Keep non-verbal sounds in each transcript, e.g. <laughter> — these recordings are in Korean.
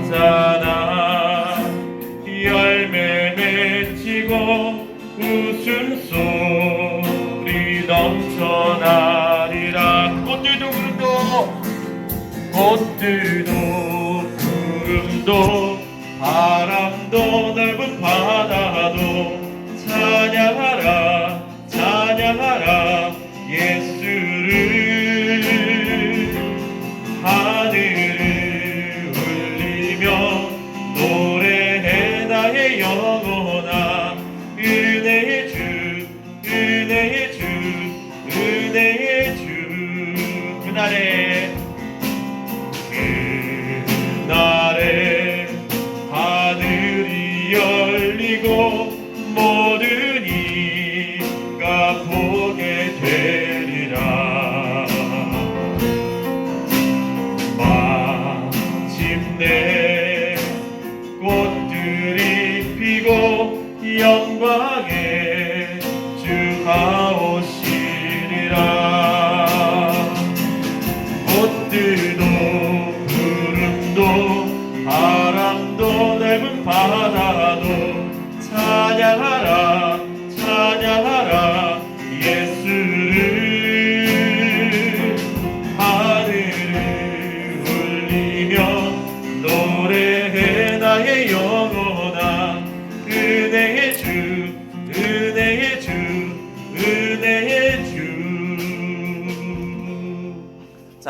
모자나 열매 맺히고 웃음소리 넘쳐나리라. 꽃들도 구름도 꽃들도 구름도 바람도 날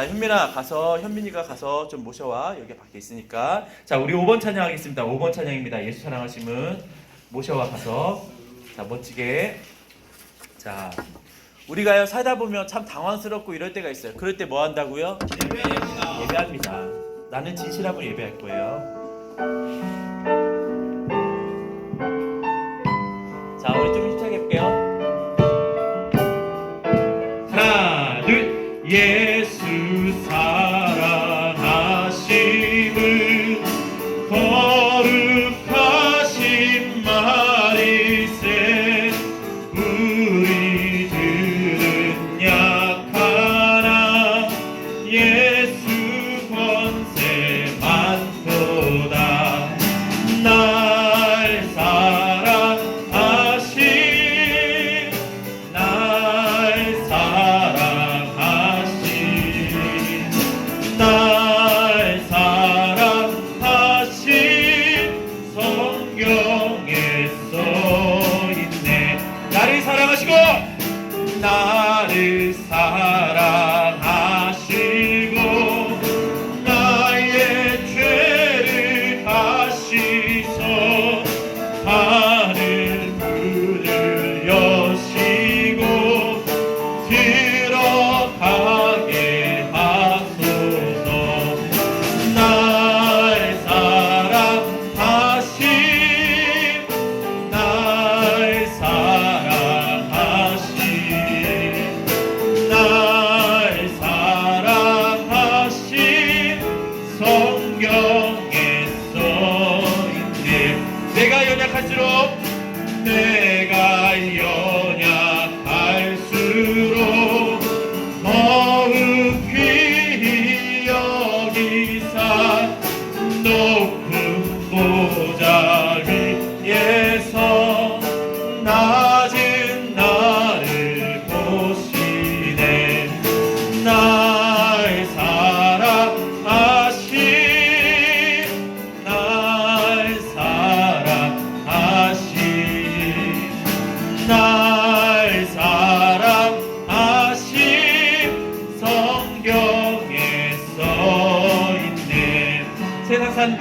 자, 현민아 가서 현민이가 가서 좀 모셔와. 여기 밖에 있으니까. 자, 우리 5번 찬양하겠습니다. 5번 찬양입니다. 예수 사랑하심은 모셔와 가서 자, 멋지게 자, 우리가요 살다 보면 참 당황스럽고 이럴 때가 있어요. 그럴 때 뭐 한다고요? 예배합니다. 예배합니다. 나는 진실하고 예배할 거예요. 자, 우리 좀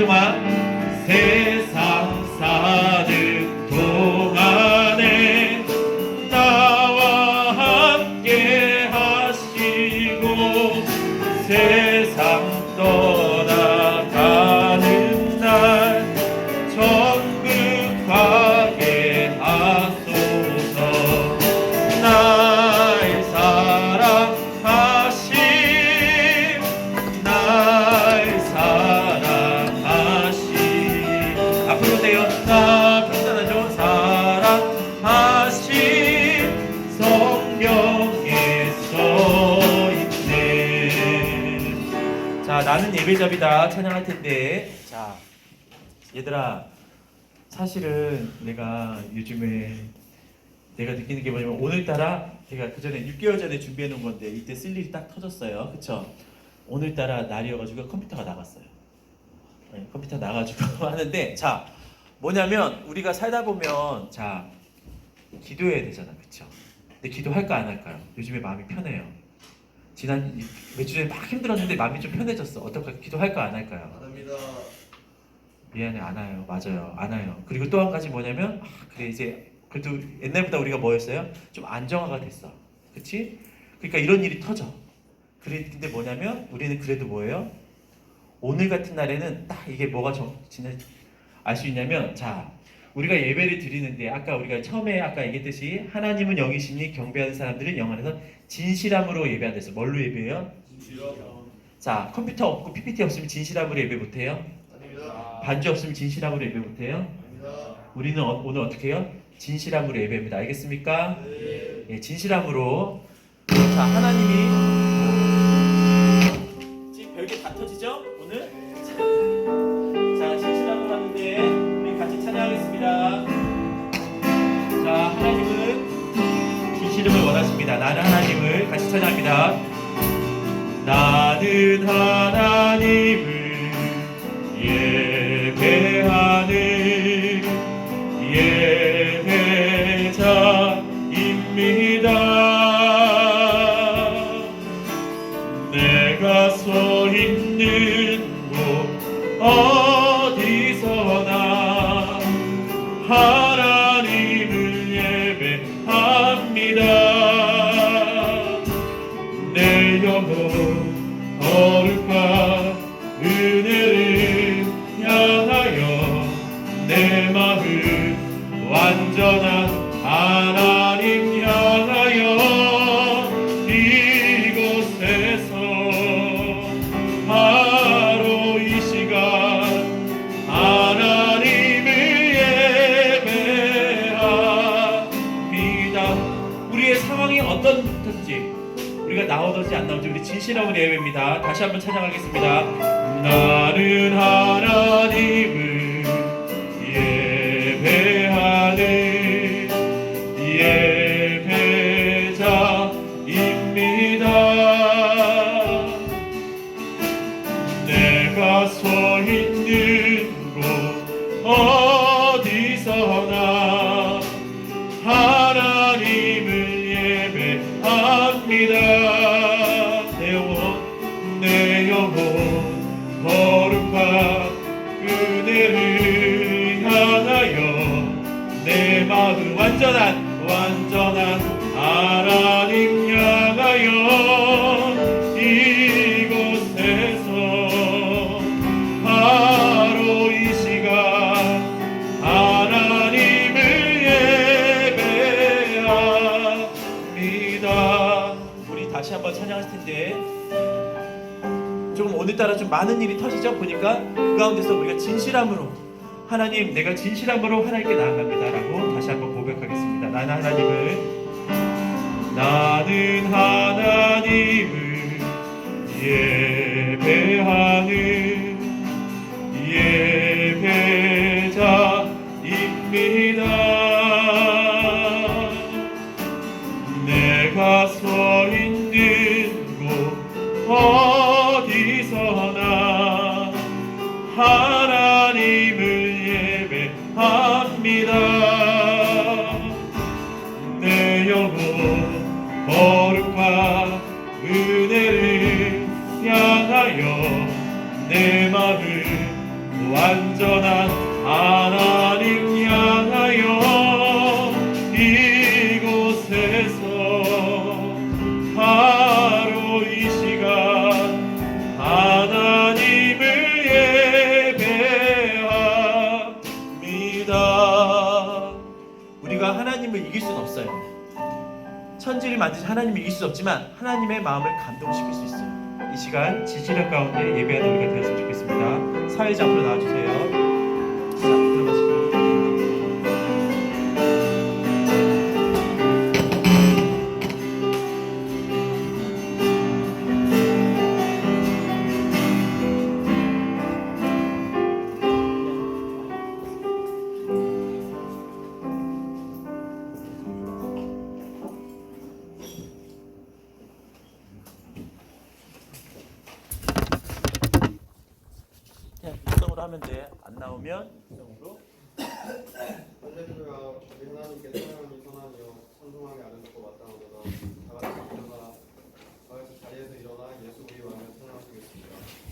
uma 감사 감사하죠. 사랑하신 성령에 써있네. 자 나는 예배자비다. 찬양할 텐데. 자 얘들아 사실은 내가 요즘에 내가 느끼는 게 뭐냐면 오늘따라 제가 그 전에 6개월 전에 준비해 놓은 건데 이때 쓸 일이 딱 터졌어요. 그쵸? 오늘따라 날이어가지고 컴퓨터가 나갔어요. 네, 컴퓨터 나가지고 <laughs> 하는데 자 뭐냐면 우리가 살다 보면 자 기도해야 되잖아 그쵸? 근데 기도할까 안 할까요? 요즘에 마음이 편해요. 지난 몇주 전에 막 힘들었는데 마음이 좀 편해졌어. 어떨까 기도할까 안 할까요? 안 합니다. 미안해 안 와요. 맞아요. 안 와요. 그리고 또 한 가지 뭐냐면 아, 그래 이제 그래도 옛날보다 우리가 뭐였어요? 좀 안정화가 됐어. 그치? 그러니까 이런 일이 터져. 그래 근데 뭐냐면 우리는 그래도 뭐예요? 오늘 같은 날에는 딱 이게 뭐가 정 진짜 알 수 있냐면 자 우리가 예배를 드리는데 아까 우리가 처음에 아까 얘기했듯이 하나님은 영이시니 경배하는 사람들은 영 안에서 진실함으로 예배한다 해서 뭘로 예배해요 진실함. 자 컴퓨터 없고 PPT 없으면 진실함으로 예배 못해요 아닙니다. 반주 없으면 진실함으로 예배 못해요 아닙니다. 우리는 어- 오늘 어떻게 해요? 진실함으로 예배합니다. 알겠습니까? 네. 예, 진실함으로. 자, 하나님 하나님 향하여 이곳에서 바로 이 시간 하나님을 예배합니다. 진실함으로 예배입니다. 다시 한번 찬양하겠습니다. 나는 하나님 완전한 완전한 하나님 향하여 이곳에서 바로 이 시간 하나님을 예배합니다. 우리 다시 한번 찬양할 텐데 조금 오늘따라 좀 많은 일이 터지죠 보니까 그 가운데서 우리가 진실함으로 하나님 내가 진실함으로 하나님께 나아갑니다라고 다시 한번 고백하겠습니다. 나는 하나님을 나는 하나님을 예배하는 예배자입니다. 내가 서 있는 곳 만드신 하나님을 이길 수 없지만 하나님의 마음을 감동시킬 수 있어요. 이 시간 지지력 가운데 예배하는 우리가 되었으면 좋겠습니다. 사회자 앞으로 나와주세요. 하면 돼. 안 나오면 음성으로. 할렐루야 찬양하니 선하니요 찬송하게 아름답고 마땅하도다 다 같이 일어나 자리에서 일어나 예수 우리 왕을 찬양하시겠습니다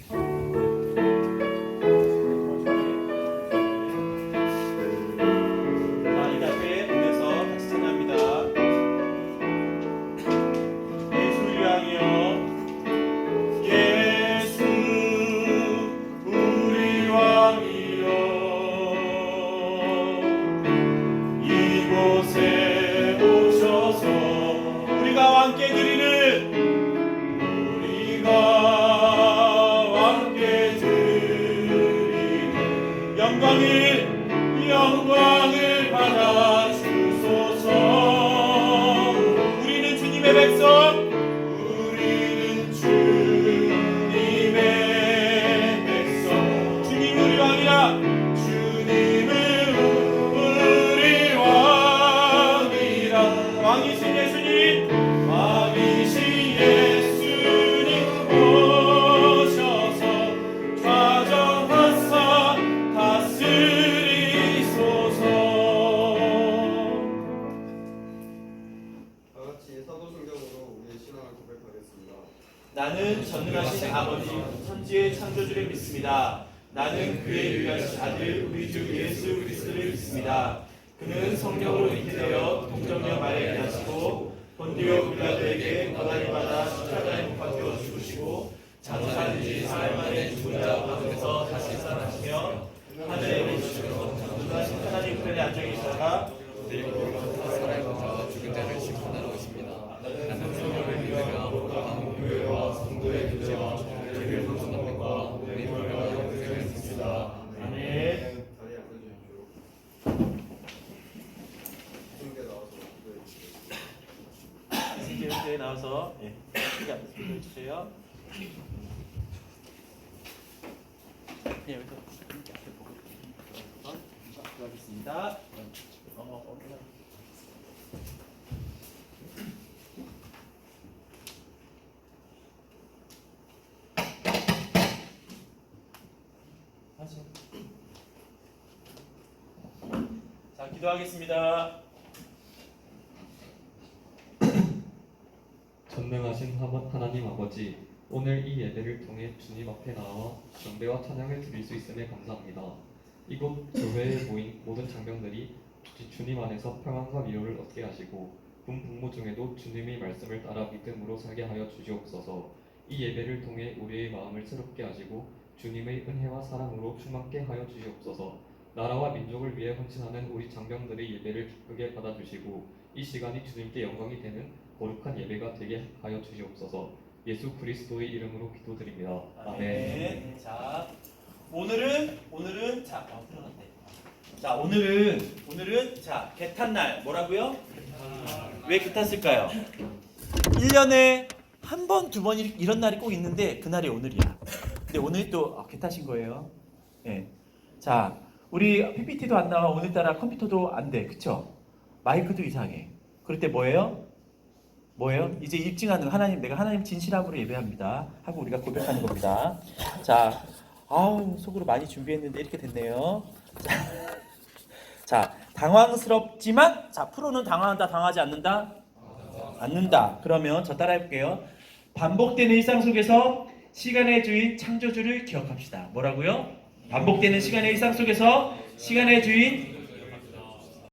나는 전능하신 아버지 천지의 창조주를 믿습니다. 나는 그의 유일하신 아들 우리 주 예수 그리스도를 믿습니다. 그는 성령으로 잉태되어 동정녀 마리아에게 하시고 본디오 빌라도에게 고난을 받아 십자가에 못 박혀 죽으시고 장사한 지 사흘 만에 죽은 자 가운데서 다시 살아나시며 하늘에 오르시며 전능하신 하나님 편에 앉아 계시다가 죽은 자를 싣고 나오십니다. 나는 성령을 믿으며 한 교회와 성도의 교제와 죄를 용서하는 것과 우리 교회와 영생을 믿습니다. 아멘. 자리에 앉아주십시오 함께 나와서 기도해 주시겠습니다 이제 여기에 나와서 예, 크게 앞에서 기도해 주세요. 네, 여기서 이렇게 앞에 보고 어, 하세요. 자, 기도하겠습니다. 전능하신 하나- 하나님 아버지, 오늘 이 예배를 통해 주님 앞에 나와 경배와 찬양을 드릴 수 있음에 감사합니다. 이곳 교회에 모인 모든 장병들이 주- 주님 안에서 평안과 위로를 얻게 하시고 군 복무 중에도 주님의 말씀을 따라 믿음으로 살게 하여 주시옵소서. 이 예배를 통해 우리의 마음을 새롭게 하시고 주님의 은혜와 사랑으로 충만케 하여 주시옵소서. 나라와 민족을 위해 헌신하는 우리 장병들의 예배를 기쁘게 받아주시고 이 시간이 주님께 영광이 되는 거룩한 예배가 되게 하여 주시옵소서. 예수 그리스도의 이름으로 기도드립니다. 아멘. 네. 자, 오늘은 오늘은 자, 어, 들어갔네. 자, 오늘은 오늘은 자, 개탄 날 뭐라고요? 왜 개탔을까요? 1년에 한 번, 두 번 이런 날이 꼭 있는데 그날이 오늘이야. 근데 오늘 또 아, 개타신 거예요. 예. 자, 우리 PPT도 안 나와 오늘따라 컴퓨터도 안 돼. 그쵸? 마이크도 이상해. 그럴 때 뭐예요? 뭐예요? 이제 입증하는 거. 하나님 내가 하나님 진실함으로 예배합니다. 하고 우리가 고백하는 겁니다. 자, 아우 속으로 많이 준비했는데 이렇게 됐네요. 자, <laughs> 자, 당황스럽지만 자 프로는 당황한다, 당하지 않는다, 않는다. 그러면 저 따라해 볼게요. 반복되는 일상 속에서 시간의 주인 창조주를 기억합시다. 뭐라고요? 반복되는 시간의 일상 속에서 시간의 주인